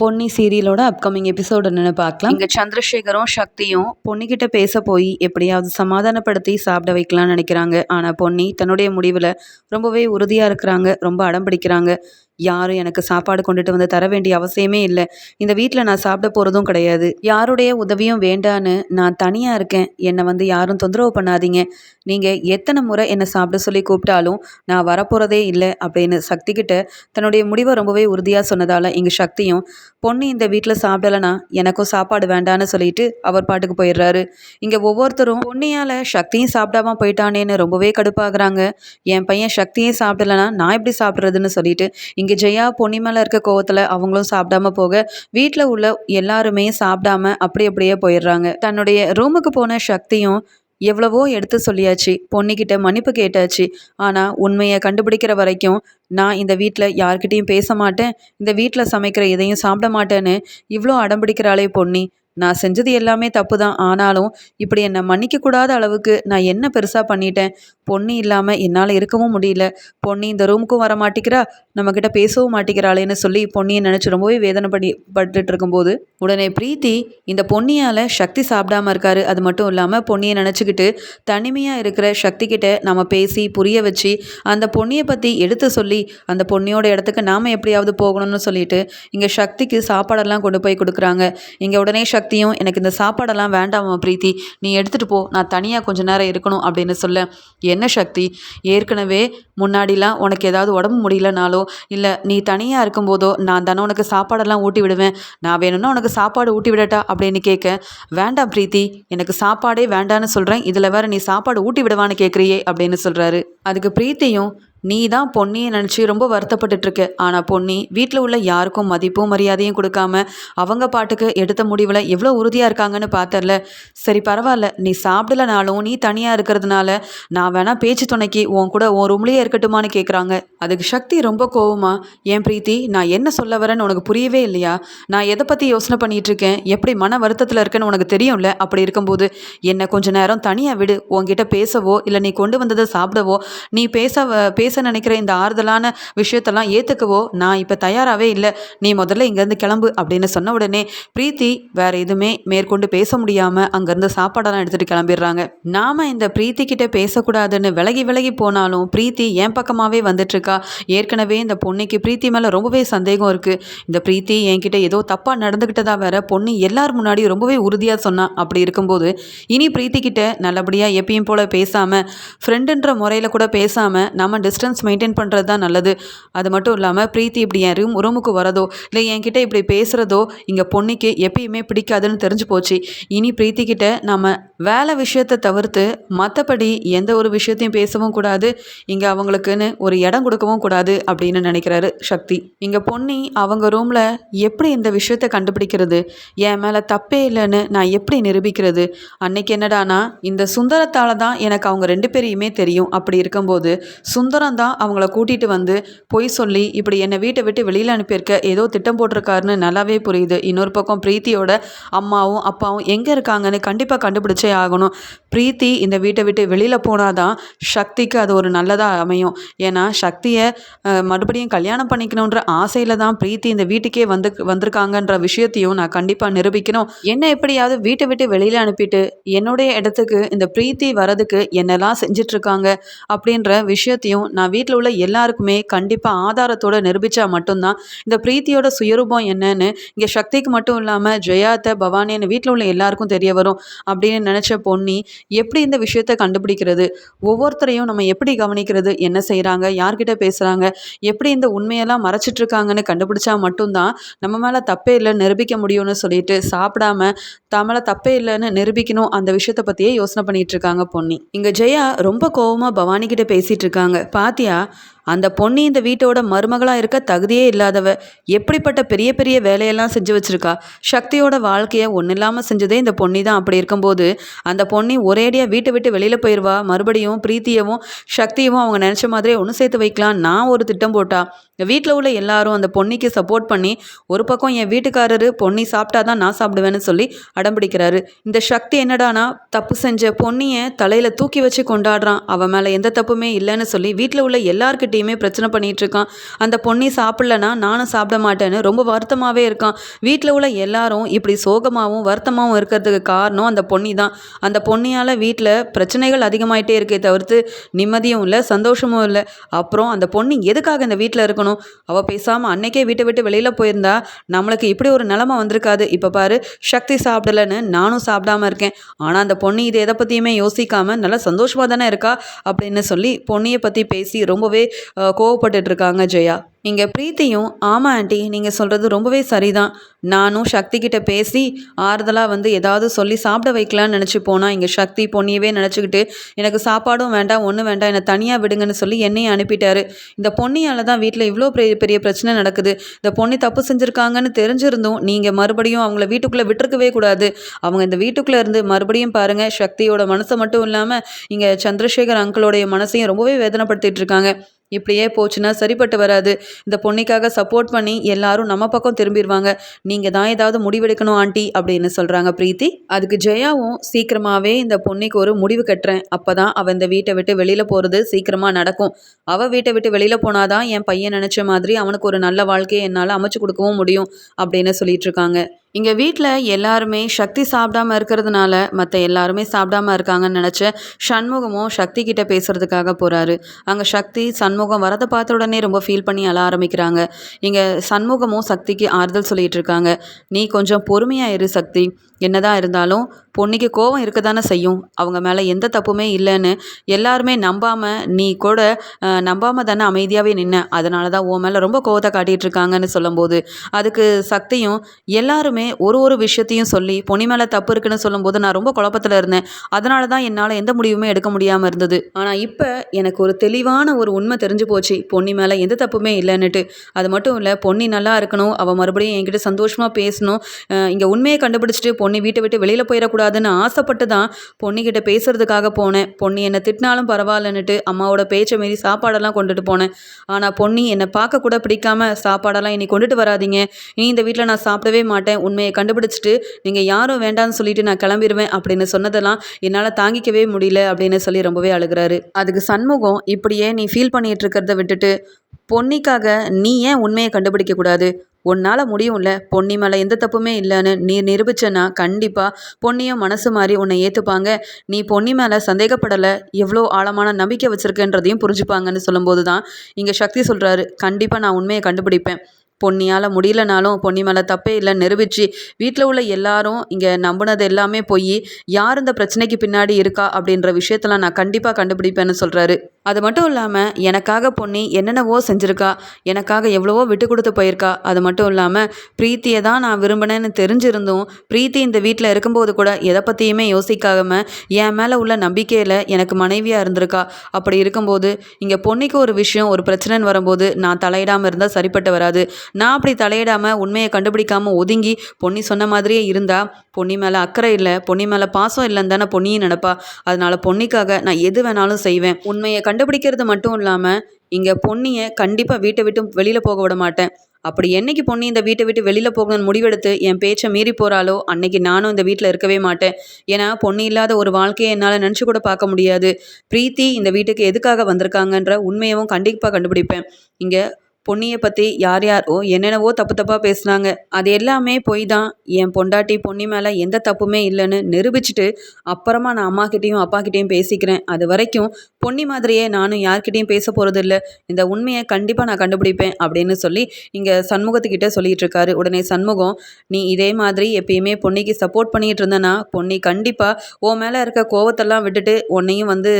Ponni சீரியலோட upcoming episode என்னென்னு பார்க்கலாம். இங்கே சந்திரசேகரும் சக்தியும் பொன்னிக்கிட்ட பேச போய் எப்படியாவது சமாதானப்படுத்தி சாப்பிட வைக்கலாம்னு நினைக்கிறாங்க. ஆனால் பொன்னி தன்னுடைய முடிவில் ரொம்பவே உறுதியாக இருக்கிறாங்க ரொம்ப அடம் பிடிக்கிறாங்க. யாரும் எனக்கு சாப்பாடு கொண்டுட்டு வந்து தர வேண்டிய அவசியமே இல்லை. இந்த வீட்டில் நான் சாப்பிட போகிறதும் கிடையாது. யாருடைய உதவியும் வேண்டான்னு நான் தனியாக இருக்கேன். என்னை வந்து யாரும் தொந்தரவு பண்ணாதீங்க. நீங்கள் எத்தனை முறை என்னை சாப்பிட சொல்லி கூப்பிட்டாலும் நான் வரப்போகிறதே இல்லை அப்படின்னு சக்தி கிட்ட தன்னுடைய முடிவை ரொம்பவே உறுதியாக சொன்னதால் இங்கே சக்தியும் பொண்ணு இந்த வீட்டில் சாப்பிடலனா எனக்கும் சாப்பாடு வேண்டான்னு சொல்லிட்டு அவர் பாட்டுக்கு போயிடுறாரு. இங்கே ஒவ்வொருத்தரும் பொண்ணையால் சக்தியும் சாப்பிடாம போயிட்டானேன்னு ரொம்பவே கடுப்பாகிறாங்க. என் பையன் சக்தியும் சாப்பிடலனா நான் எப்படி சாப்பிட்றதுன்னு சொல்லிட்டு இங்கே இங்கே ஜெயா பொன்னி மேலே இருக்க கோவத்தில் அவங்களும் சாப்பிடாம போக வீட்டில் உள்ள எல்லாருமே சாப்பிடாம அப்படி அப்படியே போயிடுறாங்க. தன்னுடைய ரூமுக்கு போன சக்தியும் எவ்வளவோ எடுத்து சொல்லியாச்சு. பொன்னிக்கிட்ட மன்னிப்பு கேட்டாச்சு. ஆனால் உண்மையை கண்டுபிடிக்கிற வரைக்கும் நான் இந்த வீட்டில் யார்கிட்டையும் பேச மாட்டேன். இந்த வீட்டில் சமைக்கிற எதையும் சாப்பிட மாட்டேன்னு இவ்வளோ அடம்பிடிக்கிறாளே பொன்னி. நான் செஞ்சது எல்லாமே தப்பு தான் ஆனாலும் இப்படி என்னை மன்னிக்கக்கூடாத அளவுக்கு நான் என்ன பெருசாக பண்ணிட்டேன்? பொண்ணு இல்லாமல் என்னால் இருக்கவும் முடியல. பொண்ணு இந்த ரூமுக்கும் வர மாட்டேங்கிறா. நம்மக்கிட்ட பேசவும் மாட்டேங்கிறாளேன்னு சொல்லி பொன்னியை நினச்சி ரொம்பவே வேதனை படி பட்டுட்டு இருக்கும்போது உடனே பிரீத்தி இந்த பொன்னியால் சக்தி சாப்பிடாம இருக்காரு. அது மட்டும் இல்லாமல் பொன்னியை நினச்சிக்கிட்டு தனிமையாக இருக்கிற சக்தி கிட்ட நம்ம பேசி புரிய வச்சு அந்த பொன்னியை பற்றி எடுத்து சொல்லி அந்த பொன்னியோட இடத்துக்கு நாம் எப்படியாவது போகணும்னு சொல்லிட்டு இங்கே சக்திக்கு சாப்பாடெல்லாம் கொண்டு போய் கொடுக்குறாங்க. இங்கே உடனே சக்தி சக்தியும் எனக்கு இந்த சாப்பாடெல்லாம் வேண்டாமா பிரீத்தி. நீ எடுத்துகிட்டு போ. நான் தனியாக கொஞ்ச நேரம் இருக்கணும் அப்படின்னு சொல்ல. என்ன சக்தி? ஏற்கனவே முன்னாடிலாம் உனக்கு ஏதாவது உடம்பு முடியலனாலோ இல்லை நீ தனியாக இருக்கும்போதோ நான் தானே உனக்கு சாப்பாடெல்லாம் ஊட்டி விடுவேன். நான் வேணும்னா உனக்கு சாப்பாடு ஊட்டி விடட்டா அப்படின்னு கேட்க. வேண்டாம் பிரீத்தி. எனக்கு சாப்பாடே வேண்டான்னு சொல்கிறேன் இதில் வேறு நீ சாப்பாடு ஊட்டி விடுவான்னு கேட்குறியே அப்படின்னு சொல்கிறாரு அதுக்கு பிரீத்தியும் நீ தான் பொன்னியை நினச்சி ரொம்ப வருத்தப்பட்டுட்ருக்க. ஆனால் பொன்னி வீட்டில் உள்ள யாருக்கும் மதிப்பும் மரியாதையும் கொடுக்காம அவங்க பாட்டுக்கு எடுத்த முடிவில் எவ்வளோ உறுதியாக இருக்காங்கன்னு பார்த்தர்ல சரி பரவாயில்ல நீ சாப்பிடலனாலும் நீ தனியாக இருக்கிறதுனால நான் வேணால் பேச்சு துணைக்கு உன் கூட உன் ரூம்லேயே இருக்கட்டுமான்னு கேட்குறாங்க அதுக்கு சக்தி ரொம்ப கோவமா ஏன் பிரீத்தி நான் என்ன சொல்ல வரேன்னு உனக்கு புரியவே இல்லையா? நான் எதை பற்றி யோசனை பண்ணிகிட்ருக்கேன் எப்படி மன வருத்தத்தில் இருக்கேன்னு உனக்கு தெரியும்ல? அப்படி இருக்கும்போது என்னை கொஞ்ச நேரம் தனியாக விடு. உன்கிட்ட பேசவோ இல்லை நீ கொண்டு வந்ததை சாப்பிடவோ நீ பேச பேச பேச நினைக்கிற இந்த ஆறுதலான விஷயத்தெல்லாம் ஏற்றுக்கவோ நான் இப்போ தயாராகவே இல்லை. நீ முதல்ல இங்கேருந்து கிளம்பு அப்படின்னு சொன்ன உடனே பிரீத்தி வேற எதுவுமே மேற்கொண்டு பேச முடியாமல் அங்கேருந்து சாப்பாடெல்லாம் எடுத்துகிட்டு கிளம்பிடுறாங்க. நாம் இந்த பிரீத்தி கிட்ட பேசக்கூடாதுன்னு விலகி விலகி போனாலும் பிரீத்தி என் பக்கமாகவே வந்துட்டுருக்கா. ஏற்கனவே இந்த பொண்ணுக்கு பிரீத்தி மேலே ரொம்பவே சந்தேகம் இருக்குது இந்த பிரீத்தி என்கிட்ட ஏதோ தப்பாக நடந்துக்கிட்டதா வேற பொண்ணு எல்லார் முன்னாடி ரொம்பவே உறுதியாக சொன்னா. அப்படி இருக்கும்போது இனி பிரீத்தி கிட்ட நல்லபடியாக எப்பயும் போல் பேசாமல் ஃப்ரெண்டுன்ற முறையில் கூட பேசாமல் நம்ம டிஸ்டன்ஸ் மெயின்டைன் பண்ணுறது தான் நல்லது. அது மட்டும் இல்லாமல் பிரீத்தி இப்படி என் ரூம் ரூமுக்கு வரதோ இல்லை என்கிட்ட இப்படி பேசுகிறதோ இங்கே பொண்ணுக்கு எப்பயுமே பிடிக்காதுன்னு தெரிஞ்சு போச்சு. இனி பிரீத்தி கிட்ட நம்ம வேலை விஷயத்தை தவிர்த்து மற்றபடி எந்த ஒரு விஷயத்தையும் பேசவும் கூடாது. இங்கே அவங்களுக்குன்னு ஒரு இடம் கொடுக்கவும் கூடாது அப்படின்னு நினைக்கிறாரு சக்தி. இங்கே பொன்னி அவங்க ரூமில் எப்படி இந்த விஷயத்தை கண்டுபிடிக்கிறது? என் மேலே தப்பே இல்லைன்னு நான் எப்படி நிரூபிக்கிறது? அன்னைக்கு என்னடானா இந்த சுந்தரத்தால் தான் எனக்கு அவங்க ரெண்டு பேரையுமே தெரியும். அப்படி இருக்கும்போது சுந்தரம் தான் அவங்கள கூட்டிகிட்டு வந்து பொய் சொல்லி இப்படி என்னை வீட்டை விட்டு வெளியில் அனுப்பியிருக்க ஏதோ திட்டம் போட்டிருக்காருன்னு நல்லாவே புரியுது. இன்னொரு பக்கம் பிரீத்தியோட அம்மாவும் அப்பாவும் எங்கே இருக்காங்கன்னு கண்டிப்பாக கண்டுபிடிச்சே ஆகணும். பிரீத்தி இந்த வீட்டை விட்டு வெளியில் போனால் தான் சக்திக்கு அது ஒரு நல்லதாக அமையும். ஏன்னா சக்தியை மறுபடியும் கல்யாணம் பண்ணிக்கணுன்ற ஆசையில் தான் பிரீத்தி இந்த வீட்டுக்கே வந்து வந்திருக்காங்கன்ற விஷயத்தையும் நான் கண்டிப்பாக நிரூபிக்கணும். என்ன எப்படியாவது வீட்டை விட்டு வெளியில் அனுப்பிட்டு என்னுடைய இடத்துக்கு இந்த பிரீத்தி வரதுக்கு என்னெல்லாம் செஞ்சிட்ருக்காங்க அப்படின்ற விஷயத்தையும் நான் வீட்டில் உள்ள எல்லாருக்குமே கண்டிப்பாக ஆதாரத்தோடு நிரூபித்தா மட்டும்தான். இந்த பிரீத்தியோட சுயரூபம் என்னன்னு இங்கே சக்திக்கு மட்டும் இல்லாமல் ஜெயாத்த பவானின்னு வீட்டில் உள்ள எல்லாருக்கும் தெரிய வரும் அப்படின்னு நினச்ச பொன்னி எப்படி இந்த விஷயத்த கண்டுபிடிக்கிறது? ஒவ்வொருத்தரையும் நம்ம எப்படி கவனிக்கிறது? என்ன செய்கிறாங்க யார்கிட்ட பேசுகிறாங்க எப்படி இந்த உண்மையெல்லாம் மறைச்சிட்ருக்காங்கன்னு கண்டுபிடிச்சா மட்டும்தான் நம்ம மேலே தப்பே இல்லைன்னு நிரூபிக்க முடியும்னு சொல்லிட்டு சாப்பிடாம தமிழை தப்பே இல்லைன்னு நிரூபிக்கணும் அந்த விஷயத்தை பற்றியே யோசனை பண்ணிட்டு இருக்காங்க பொன்னி. இங்கே ஜெயா ரொம்ப கோவமாக பவானி கிட்ட இருக்காங்க இருக்காங்க 啊！அந்த பொண்ணு இந்த வீட்டோட மருமகளாக இருக்க தகுதியே இல்லாதவ எப்படிப்பட்ட பெரிய பெரிய வேலையெல்லாம் செஞ்சு வச்சிருக்கா? சக்தியோட வாழ்க்கையை ஒன்றும் இல்லாமல் செஞ்சதே இந்த பொண்ணி தான் அப்படி இருக்கும்போது அந்த பொண்ணி ஒரேடியாக வீட்டை விட்டு வெளியில் போயிடுவா மறுபடியும் பிரீத்தியவும் சக்தியவும் அவங்க நினச்ச மாதிரியே ஒன்று சேர்த்து வைக்கலாம். நான் ஒரு திட்டம் போட்டா. வீட்டில் உள்ள எல்லாரும் அந்த பொன்னிக்கு சப்போர்ட் பண்ணி ஒரு பக்கம் என் வீட்டுக்காரரு பொன்னி சாப்பிட்டா தான் நான் சாப்பிடுவேன்னு சொல்லி அடம்பிடிக்கிறாரு இந்த சக்தி என்னடானா தப்பு செஞ்ச பொன்னியை தலையில் தூக்கி வச்சு கொண்டாடுறான். அவன் மேலே எந்த தப்புமே இல்லைன்னு சொல்லி வீட்டில் உள்ள எல்லார்கிட்டையும் வீட்லேயுமே பிரச்சனை பண்ணிட்டு இருக்கான் அந்த பொண்ணி சாப்பிட்லனா நானும் சாப்பிட மாட்டேன்னு ரொம்ப வருத்தமாகவே இருக்கான். வீட்டில் உள்ள எல்லாரும் இப்படி சோகமாகவும் வருத்தமாகவும் இருக்கிறதுக்கு காரணம் அந்த பொண்ணி தான். அந்த பொண்ணியால் வீட்டில் பிரச்சனைகள் அதிகமாயிட்டே இருக்கே தவிர்த்து நிம்மதியும் இல்லை சந்தோஷமும் இல்லை. அப்புறம் அந்த பொண்ணு எதுக்காக இந்த வீட்டில் இருக்கணும்? அவள் பேசாமல் அன்னைக்கே வீட்டை விட்டு வெளியில் போயிருந்தா நம்மளுக்கு இப்படி ஒரு நிலமை வந்திருக்காது. இப்போ பாரு சக்தி சாப்பிடலன்னு நானும் சாப்பிடாம இருக்கேன். ஆனால் அந்த பொண்ணு இது எதை பற்றியுமே யோசிக்காமல் நல்லா சந்தோஷமாக தானே இருக்கா? அப்படின்னு சொல்லி பொண்ணியை பற்றி பேசி ரொம்பவே கோவப்பட்டுட்டு இருக்காங்க ஜெயா. இங்கே பிரீத்தியும் ஆமாம் ஆண்டி நீங்கள் சொல்கிறது ரொம்பவே சரிதான். நானும் சக்தி கிட்ட பேசி ஆறுதலாக வந்து ஏதாவது சொல்லி சாப்பிட வைக்கலான்னு நினச்சி போனால் இங்கே சக்தி பொன்னியவே நினச்சிக்கிட்டு எனக்கு சாப்பாடும் வேண்டாம் ஒன்றும் வேண்டாம் என்னை தனியாக விடுங்கன்னு சொல்லி என்னையும் அனுப்பிட்டாரு. இந்த பொன்னியால் தான் வீட்டில் இவ்வளோ பெரிய பெரிய பிரச்சனை நடக்குது. இந்த பொண்ணு தப்பு செஞ்சுருக்காங்கன்னு தெரிஞ்சிருந்தும் நீங்கள் மறுபடியும் அவங்கள வீட்டுக்குள்ளே விட்டுருக்கவே கூடாது. அவங்க இந்த வீட்டுக்குள்ளே இருந்து மறுபடியும் பாருங்கள் சக்தியோட மனசை மட்டும் இல்லாமல் இங்கே சந்திரசேகர் அங்கிளோடைய மனசையும் ரொம்பவே வேதனைப்படுத்திட்டு இருக்காங்க இப்படியே போச்சுன்னா சரிப்பட்டு வராது. இந்த பொண்ணுக்காக சப்போர்ட் பண்ணி எல்லாரும் நம்ம பக்கம் திரும்பிடுவாங்க நீங்கள் தான் ஏதாவது முடிவெடுக்கணும் ஆண்டி அப்படின்னு சொல்கிறாங்க பிரீத்தி. அதுக்கு ஜெயாவும் சீக்கிரமாகவே இந்த பொண்ணுக்கு ஒரு முடிவு கட்டுறேன். அப்போ தான் அவள் இந்த வீட்டை விட்டு வெளியில் போகிறது சீக்கிரமாக நடக்கும். அவள் வீட்டை விட்டு வெளியில் போனாதான் என் பையன் நினச்ச மாதிரி அவனுக்கு ஒரு நல்ல வாழ்க்கையை என்னால் அமைச்சு கொடுக்கவும் முடியும் அப்படின்னு சொல்லிட்டு இருக்காங்க. இங்கே வீட்டில் எல்லாருமே சக்தி சாப்பிடாம இருக்கிறதுனால மற்ற எல்லாருமே சாப்பிடாம இருக்காங்கன்னு நினச்ச சண்முகமும் சக்தி கிட்ட பேசுகிறதுக்காக போகிறாரு அங்கே சக்தி சண்முகம் வரதை பார்த்த உடனே ரொம்ப ஃபீல் பண்ணி அழ ஆரம்பிக்கிறாங்க. இங்கே சண்முகமும் சக்திக்கு ஆறுதல் சொல்லிகிட்டு இருக்காங்க. நீ கொஞ்சம் பொறுமையாக இரு சக்தி. என்னதான் இருந்தாலும் பொண்ணுக்கு கோவம் இருக்க தானே செய்யும். அவங்க மேலே எந்த தப்புமே இல்லைன்னு எல்லாருமே நம்பாமல் நீ கூட நம்பாமல் தானே அமைதியாகவே நின்ன. அதனால தான் உன் மேலே ரொம்ப கோவத்தை காட்டிகிட்டு இருக்காங்கன்னு சொல்லும்போது அதுக்கு சக்தியும் எல்லாருமே ஒரு ஒரு விஷயத்தையும் சொல்லி பொன்னி மேலே தப்பு இருக்குன்னு சொல்லும்போது நான் ரொம்ப குழப்பத்தில் இருந்தேன். அதனால தான் என்னால் எந்த முடிவுமே எடுக்க முடியாமல் இருந்தது. ஆனால் இப்போ எனக்கு ஒரு தெளிவான ஒரு உண்மை தெரிஞ்சு போச்சு. பொன்னி மேலே எந்த தப்புமே இல்லைன்னுட்டு. அது மட்டும் இல்லை பொன்னி நல்லா இருக்கணும். அவள் மறுபடியும் என்கிட்ட சந்தோஷமாக பேசணும். இங்கே உண்மையை கண்டுபிடிச்சிட்டு பொன்னி வீட்டை விட்டு வெளியில் போயிடக்கூடாதுன்னு ஆசைப்பட்டு தான் பொன்னிக்கிட்ட பேசுறதுக்காக போனேன். பொன்னி என்னை திட்டினாலும் பரவாயில்லன்னுட்டு அம்மாவோட பேச்சை மீறி சாப்பாடெல்லாம் கொண்டுட்டு போனேன். ஆனால் பொன்னி என்னை பார்க்க கூட பிடிக்காம சாப்பாடெல்லாம் இனி கொண்டுட்டு வராதீங்க. இனி இந்த வீட்டில் நான் சாப்பிடவே மாட்டேன். உண்மையை கண்டுபிடிச்சிட்டு நீங்கள் யாரும் வேண்டாம்னு சொல்லிட்டு நான் கிளம்பிடுவேன் அப்படின்னு சொன்னதெல்லாம் என்னால் தாங்கிக்கவே முடியல அப்படின்னு சொல்லி ரொம்பவே அழுகிறாரு. அதுக்கு சண்முகம் இப்படியே நீ ஃபீல் பண்ணிட்டு இருக்கிறத விட்டுட்டு பொன்னிக்காக நீ ஏன் உண்மையை கண்டுபிடிக்க கூடாது உன்னால் முடியும்ல. பொன்னி மேலே எந்த தப்புமே இல்லைன்னு நீ நிரூபிச்சனா கண்டிப்பாக பொன்னியும் மனசு மாதிரி உன்னை ஏற்றுப்பாங்க நீ பொன்னி மேலே சந்தேகப்படலை. எவ்வளோ ஆழமான நம்பிக்கை வச்சுருக்கன்றதையும் புரிஞ்சுப்பாங்கன்னு சொல்லும்போது தான் இங்கே சக்தி சொல்கிறாரு கண்டிப்பாக நான் உண்மையை கண்டுபிடிப்பேன். பொன்னியால் முடியலனாலும் பொன்னி மேலே தப்பே இல்லைன்னு நிரூபித்து வீட்டில் உள்ள எல்லாரும் இங்கே நம்பினது எல்லாமே போய் யார் இந்த பிரச்சனைக்கு பின்னாடி இருக்கா அப்படின்ற விஷயத்தெல்லாம் நான் கண்டிப்பாக கண்டுபிடிப்பேன்னு சொல்கிறாரு அது மட்டும் இல்லாமல் எனக்காக பொன்னி என்னென்னவோ செஞ்சுருக்கா எனக்காக எவ்வளவோ விட்டு கொடுத்து போயிருக்கா அது மட்டும் இல்லாமல் பிரீத்தியை தான் நான் விரும்பினேன்னு தெரிஞ்சிருந்தும் பிரீத்தி இந்த வீட்டில் இருக்கும்போது கூட எதை பற்றியுமே யோசிக்காம என் மேலே உள்ள நம்பிக்கையில் எனக்கு மனைவியாக இருந்திருக்கா. அப்படி இருக்கும்போது இங்கே பொன்னிக்கு ஒரு விஷயம் ஒரு பிரச்சனைன்னு வரும்போது நான் தலையிடாமல் இருந்தால் சரிப்பட்டு வராது. நான் அப்படி தலையிடாமல் உண்மையை கண்டுபிடிக்காமல் ஒதுங்கி பொன்னி சொன்ன மாதிரியே இருந்தா பொன்னி மேலே அக்கறை இல்லை பொன்னி மேலே பாசம் இல்லைன்னு தானே பொன்னியும் நினப்பா. அதனால பொன்னிக்காக நான் எது வேணாலும் செய்வேன். உண்மையை கண்டுபிடிக்கிறது மட்டும் இல்லாமல் இங்கே பொன்னியை கண்டிப்பாக வீட்டை விட்டு வெளியில் போக விட மாட்டேன். அப்படி என்னைக்கு பொன்னி இந்த வீட்டை விட்டு வெளியில் போகணும்னு முடிவெடுத்து என் பேச்சை மீறி போகிறாளோ அன்னைக்கு நானும் இந்த வீட்டில் இருக்கவே மாட்டேன். ஏன்னா பொண்ணு இல்லாத ஒரு வாழ்க்கையை என்னால் நினச்சி கூட பார்க்க முடியாது. பிரீத்தி இந்த வீட்டுக்கு எதுக்காக வந்திருக்காங்கன்ற உண்மையவும் கண்டிப்பாக கண்டுபிடிப்பேன். இங்கே பொன்னியை பற்றி யார் யாரோ என்னென்னவோ தப்பு தப்பாக பேசுனாங்க. அது எல்லாமே பொய் தான் என் பொண்டாட்டி பொன்னி மேலே எந்த தப்புமே இல்லைன்னு நிரூபிச்சுட்டு அப்புறமா நான் அம்மாக்கிட்டேயும் அப்பாக்கிட்டேயும் பேசிக்கிறேன். அது வரைக்கும் பொன்னி மாதிரியே நானும் யார்கிட்டேயும் பேச போகிறது இல்லை இந்த உண்மையை கண்டிப்பாக நான் கண்டுபிடிப்பேன் அப்படின்னு சொல்லி இங்கே சண்முகத்துக்கிட்ட சொல்லிட்டு இருக்காரு உடனே சண்முகம் நீ இதே மாதிரி எப்பயுமே பொன்னிக்கு சப்போர்ட் பண்ணிகிட்டு இருந்தனா பொன்னி கண்டிப்பாக உன் மேலே இருக்க கோவத்தெல்லாம் விட்டுட்டு உன்னையும் வந்து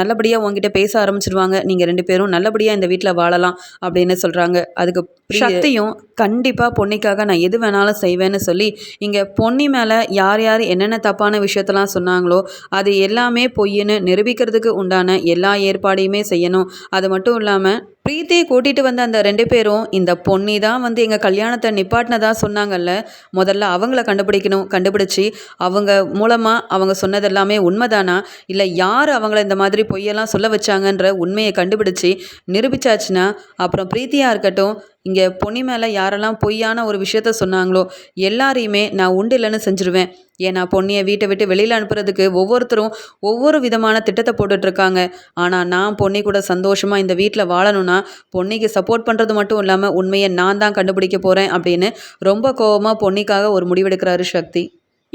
நல்லபடியாக உங்ககிட்ட பேச ஆரம்பிச்சிருவாங்க. நீங்கள் ரெண்டு பேரும் நல்லபடியாக இந்த வீட்டில் வாழலாம். அப்படின்னு சொல்கிறாங்க அதுக்கு சக்தியும் கண்டிப்பாக பொன்னிக்காக நான் எது வேணாலும் செய்வேன்னு சொல்லி இங்கே பொன்னி மேலே யார் யார் என்னென்ன தப்பான விஷயத்தெல்லாம் சொன்னாங்களோ அது எல்லாமே பொய்ன்னு நிரூபிக்கிறதுக்கு உண்டான எல்லா ஏற்பாடையுமே செய்யணும். அது மட்டும் இல்லாமல் பிரீத்தியை கூட்டிகிட்டு வந்த அந்த ரெண்டு பேரும் இந்த பொன்னி தான் வந்து எங்கள் கல்யாணத்தை நிப்பாட்டினதாக சொன்னாங்கல்ல முதல்ல அவங்கள கண்டுபிடிக்கணும் கண்டுபிடிச்சி அவங்க மூலமாக அவங்க சொன்னது எல்லாமே உண்மைதானா? இல்லை யார் அவங்கள இந்த மாதிரி பொய்யெல்லாம் சொல்ல வச்சாங்கன்ற உண்மையை கண்டுபிடிச்சி நிரூபிச்சாச்சுன்னா அப்புறம் பிரீத்தியாக இருக்கட்டும் இங்கே பொன்னி மேலே யாரெல்லாம் பொய்யான ஒரு விஷயத்த சொன்னாங்களோ எல்லாரையுமே நான் உண்டு இல்லைன்னு செஞ்சுருவேன். ஏன்னா பொண்ணியை வீட்டை விட்டு வெளியில் அனுப்புறதுக்கு ஒவ்வொருத்தரும் ஒவ்வொரு விதமான திட்டத்தை போட்டுட்ருக்காங்க. ஆனால் நான் பொன்னி கூட சந்தோஷமாக இந்த வீட்டில் வாழணும்னா பொன்னிக்கு சப்போர்ட் பண்ணுறது மட்டும் இல்லாமல் உண்மையை நான் தான் கண்டுபிடிக்க போகிறேன் அப்படின்னு ரொம்ப கோவமாக பொன்னிக்காக ஒரு முடிவெடுக்கிறாரு சக்தி.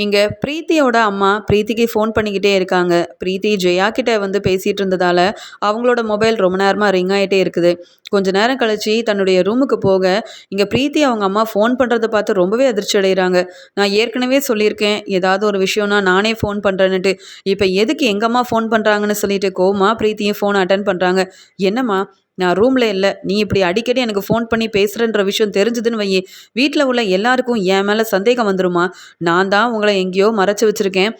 இங்கே பிரீத்தியோட அம்மா பிரீத்திக்கு ஃபோன் பண்ணிக்கிட்டே இருக்காங்க. பிரீத்தி ஜெயா கிட்ட வந்து பேசிகிட்டு இருந்ததால் அவங்களோட மொபைல் ரொம்ப நேரமாக ரிங் ஆகிட்டே இருக்குது. கொஞ்ச நேரம் கழித்து தன்னுடைய ரூமுக்கு போக இங்கே பிரீத்தி அவங்க அம்மா ஃபோன் பண்ணுறதை பார்த்து ரொம்பவே அதிர்ச்சி அடைகிறாங்க. நான் ஏற்கனவே சொல்லியிருக்கேன் ஏதாவது ஒரு விஷயம்னா நானே ஃபோன் பண்ணுறேன்னுட்டு இப்போ எதுக்கு எங்கள் அம்மா ஃபோன் பண்ணுறாங்கன்னு சொல்லிட்டு கோமா பிரீத்தியும் ஃபோன் அட்டன் பண்ணுறாங்க என்னம்மா நான் ரூமில் இல்லை. நீ இப்படி அடிக்கடி எனக்கு ஃபோன் பண்ணி பேசுகிறன்ற விஷயம் தெரிஞ்சதுன்னு வையே வீட்டில் உள்ள எல்லாருக்கும் என் மேலே சந்தேகம் வந்துருமா? நான் தான் உங்களை எங்கேயோ மறைச்சி வச்சுருக்கேன்.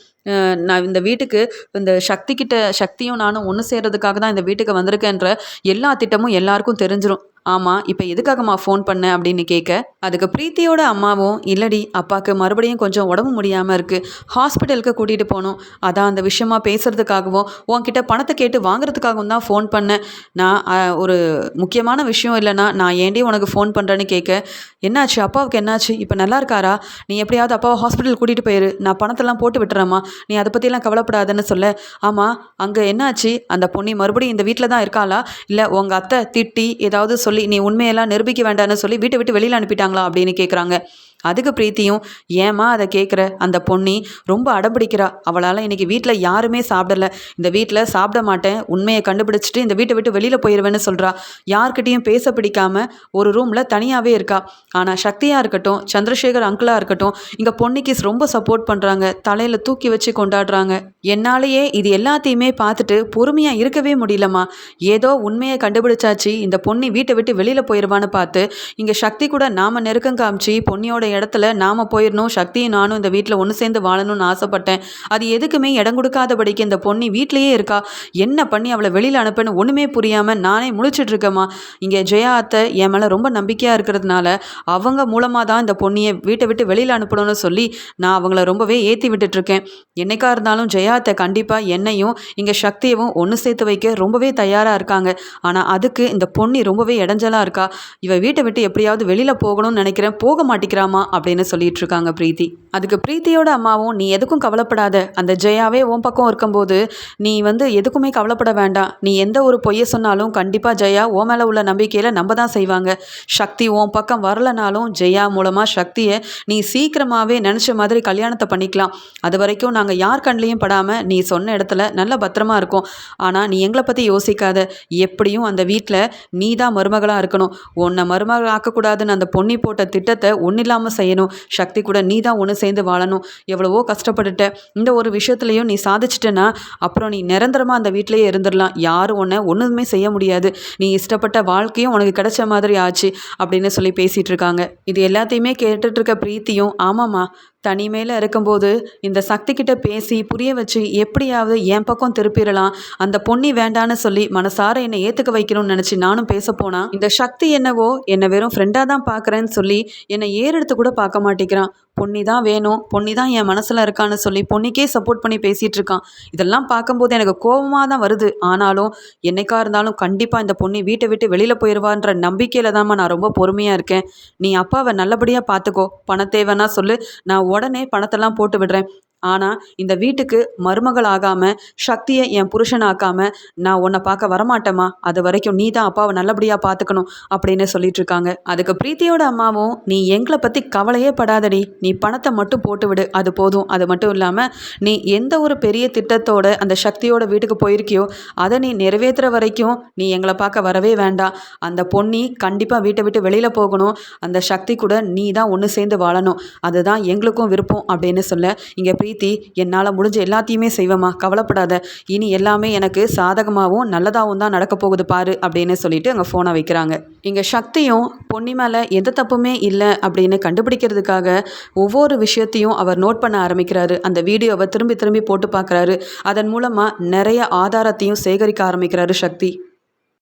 நான் இந்த வீட்டுக்கு இந்த சக்தி கிட்ட சக்தியும் நானும் ஒன்று சேர்றதுக்காக தான் இந்த வீட்டுக்கு வந்திருக்கேன்ற எல்லா திட்டமும் எல்லாருக்கும் தெரிஞ்சிடும் ஆமாம் இப்போ எதுக்காகம்மா ஃபோன் பண்ண அப்படின்னு கேட்க அதுக்கு பிரீத்தியோட அம்மாவும் இல்லடி அப்பாவுக்கு மறுபடியும் கொஞ்சம் உடம்பு முடியாமல் இருக்குது ஹாஸ்பிட்டலுக்கு கூட்டிகிட்டு போகணும் அதான் அந்த விஷயமா பேசுகிறதுக்காகவும் உன்கிட்ட பணத்தை கேட்டு வாங்குறதுக்காகவும் தான் ஃபோன் பண்ணேன் நான் ஒரு முக்கியமான விஷயம் இல்லைன்னா நான் ஏண்டி உனக்கு ஃபோன் பண்ணுறேன்னு கேட்க என்னாச்சு? அப்பாவுக்கு என்னாச்சு? இப்போ நல்லா இருக்காரா? நீ எப்படியாவது அப்பாவை ஹாஸ்பிட்டல் கூட்டிகிட்டு போயிரு. நான் பணத்தெல்லாம் போட்டு விட்டுறேம்மா. நீ அதை பற்றிலாம் கவலைப்படாதன்னு சொல்ல. ஆமாம் அங்கே என்னாச்சு? அந்த பொண்ணி மறுபடியும் இந்த வீட்டில் தான் இருக்காளா? இல்லை உங்கள் அத்தை திட்டி ஏதாவது சொல்லி நீ உண்மையெல்லாம் நிரூபிக்க வேண்டாம்னு சொல்லி வீட்டை விட்டு வெளியில் அனுப்பிட்டாங்களா? அப்படின்னு கேட்குறாங்க அதுக்கு பிரீத்தியும் ஏமா அதை கேட்குற அந்த பொண்ணி ரொம்ப அடம்பிடிக்கிறா. அவளால் இன்றைக்கி வீட்டில் யாருமே சாப்பிடல. இந்த வீட்டில் சாப்பிட மாட்டேன். உண்மையை கண்டுபிடிச்சிட்டு இந்த வீட்டை விட்டு வெளியில் போயிடுவேன்னு சொல்கிறா யார்கிட்டையும் பேச பிடிக்காம ஒரு ரூமில் தனியாகவே இருக்கா. ஆனால் சக்தியாக இருக்கட்டும் சந்திரசேகர் அங்கிளாக இருக்கட்டும் இங்கே பொன்னிக்கு ரொம்ப சப்போர்ட் பண்ணுறாங்க தலையில் தூக்கி வச்சு கொண்டாடுறாங்க. என்னாலேயே இது எல்லாத்தையுமே பார்த்துட்டு பொறுமையாக இருக்கவே முடியலம்மா. ஏதோ உண்மையை கண்டுபிடிச்சாச்சு. இந்த பொண்ணி வீட்டை விட்டு வெளியில் போயிடுவான்னு பார்த்து இங்கே சக்தி கூட நாம் நெருக்கம் காமிச்சு பொன்னியோட இடத்துல நாம் போயிடணும் சக்தியும் நானும் இந்த வீட்டில் ஒன்று சேர்ந்து வாழணும்னு ஆசைப்பட்டேன். அது எதுக்குமே இடம் கொடுக்காதபடிக்கு இந்த பொண்ணி வீட்லேயே இருக்கா? என்ன பண்ணி அவளை வெளியில் அனுப்புன்னு ஒன்றுமே புரியாமல் நானே முழிச்சிட்ருக்கேம்மா இங்கே ஜெயா அத்தை என் மேலே ரொம்ப நம்பிக்கையாக இருக்கிறதுனால அவங்க மூலமாக தான் இந்த பொண்ணியை வீட்டை விட்டு வெளியில் அனுப்பணும்னு சொல்லி நான் அவங்கள ரொம்பவே ஏற்றி விட்டுட்ருக்கேன் என்னைக்காக இருந்தாலும் ஜெயா அத்தை கண்டிப்பாக என்னையும் இங்கே சக்தியவும் ஒன்று சேர்த்து வைக்க ரொம்பவே தயாராக இருக்காங்க. ஆனால் அதுக்கு இந்த பொண்ணி ரொம்பவே இடைஞ்சலாக இருக்கா? இவ வீட்டை விட்டு எப்படியாவது வெளியில் போகணும்னு நினைக்கிறேன். போக மாட்டேங்கிறாமா அம்மா அப்படின்னு சொல்லிட்டு இருக்காங்க பிரீத்தி. அதுக்கு பிரீத்தியோட அம்மாவும் நீ எதுக்கும் கவலைப்படாத. அந்த ஜெயாவே உன் பக்கம் இருக்கும்போது நீ வந்து எதுக்குமே கவலைப்பட வேண்டாம். நீ எந்த ஒரு பொய்யை சொன்னாலும் கண்டிப்பாக ஜெயா ஓ மேலே உள்ள நம்பிக்கையில் நம்ம தான் செய்வாங்க. சக்தி உன் பக்கம் வரலனாலும் ஜெயா மூலமாக சக்தியை நீ சீக்கிரமாகவே நினச்ச மாதிரி கல்யாணத்தை பண்ணிக்கலாம். அது வரைக்கும் நாங்கள் யார் கண்லேயும் படாமல் நீ சொன்ன இடத்துல நல்ல பத்திரமா இருக்கும். ஆனால் நீ எங்களை பற்றி யோசிக்காத. எப்படியும் அந்த வீட்டில் நீ தான் மருமகளாக இருக்கணும். உன்னை மருமகளாக ஆக்கக்கூடாதுன்னு அந்த பொன்னி போட்ட திட்டத்தை ஒன்றும் இல்லாமல் செய்யணும். சக்தி கூட நீ தான் ஒன்று சேர்ந்து வாழணும். எவ்வளவோ கஷ்டப்பட்டுட்ட. இந்த ஒரு விஷயத்துலையும் நீ சாதிச்சிட்டேன்னா அப்புறம் நீ நிரந்தரமாக அந்த வீட்டிலேயே இருந்துடலாம். யாரும் ஒன்றை ஒன்றுமே செய்ய முடியாது. நீ இஷ்டப்பட்ட வாழ்க்கையும் உனக்கு கிடைச்ச மாதிரி ஆச்சு அப்படின்னு சொல்லி பேசிகிட்டு இருக்காங்க. இது எல்லாத்தையுமே கேட்டுட்ருக்க பிரீத்தியும் ஆமாம்மா தனிமையில் இருக்கும்போது இந்த சக்தி கிட்ட பேசி புரிய வச்சு எப்படியாவது என் பக்கம் திருப்பிடலாம். அந்த பொன்னி வேண்டான்னு சொல்லி மனசார என்னை ஏற்றுக்க வைக்கணும்னு நினச்சி நானும் பேச போனா இந்த சக்தி என்னவோ என்னை வெறும் ஃப்ரெண்டாக தான் பார்க்குறேன்னு சொல்லி என்னை ஏறெடுத்து கூட பார்க்க மாட்டேங்கிறான். பொன்னி தான் வேணும் பொன்னி தான் என் மனசில் இருக்கான்னு சொல்லி பொன்னிக்கே சப்போர்ட் பண்ணி பேசிகிட்டு இருக்கான் இதெல்லாம் பார்க்கும்போது எனக்கு கோபமாக தான் வருது. ஆனாலும் என்னைக்கா இருந்தாலும் கண்டிப்பாக இந்த பொண்ணி வீட்டை விட்டு வெளியில் போயிடுவான்ற நம்பிக்கையில் தான்மா நான் ரொம்ப பொறுமையாக இருக்கேன். நீ அப்பாவை நல்லபடியாக பார்த்துக்கோ. பண தேவைன்னா சொல்லு. நான் உடனே பணத்தெல்லாம் போட்டு விடுறேன். ஆனால் இந்த வீட்டுக்கு மருமகள் ஆகாமல் சக்தியை என் புருஷனாக்காமல் நான் உன்னை பார்க்க வரமாட்டேம்மா. அது வரைக்கும் நீ தான் அப்பாவை நல்லபடியாக பார்த்துக்கணும் அப்படின்னு சொல்லிட்டு இருக்காங்க. அதுக்கு பிரீத்தியோட அம்மாவும் நீ எங்களை பற்றி கவலையே படாதடி. நீ பணத்தை மட்டும் போட்டு விடு. அது போதும். அது மட்டும் இல்லாமல் நீ எந்த ஒரு பெரிய திட்டத்தோட அந்த சக்தியோட வீட்டுக்கு போயிருக்கியோ அதை நீ நிறைவேற்றுற வரைக்கும் நீ எங்களை பார்க்க வரவே வேண்டாம். அந்த பொண்ணி கண்டிப்பாக வீட்டை விட்டு வெளியில் போகணும். அந்த சக்தி கூட நீ தான் ஒன்று சேர்ந்து வாழணும். அதுதான் எங்களுக்கும் விருப்பம் அப்படின்னு சொல்ல இங்கே பிரீத்தி என்னால் முடிஞ்ச எல்லாத்தையுமே செய்வேம்மா. கவலைப்படாத. இனி எல்லாமே எனக்கு சாதகமாகவும் நல்லதாகவும் தான் நடக்க போகுது பாரு அப்படின்னு சொல்லிட்டு அங்கே ஃபோனை வைக்கிறாங்க. இங்கே சக்தியும் பொன்னி மேலே எந்த தப்புமே இல்லை அப்படின்னு கண்டுபிடிக்கிறதுக்காக ஒவ்வொரு விஷயத்தையும் அவர் நோட் பண்ண ஆரம்பிக்கிறாரு. அந்த வீடியோவை திரும்பி திரும்பி போட்டு பார்க்குறாரு. அதன் மூலமாக நிறைய ஆதாரத்தையும் சேகரிக்க ஆரம்பிக்கிறாரு சக்தி.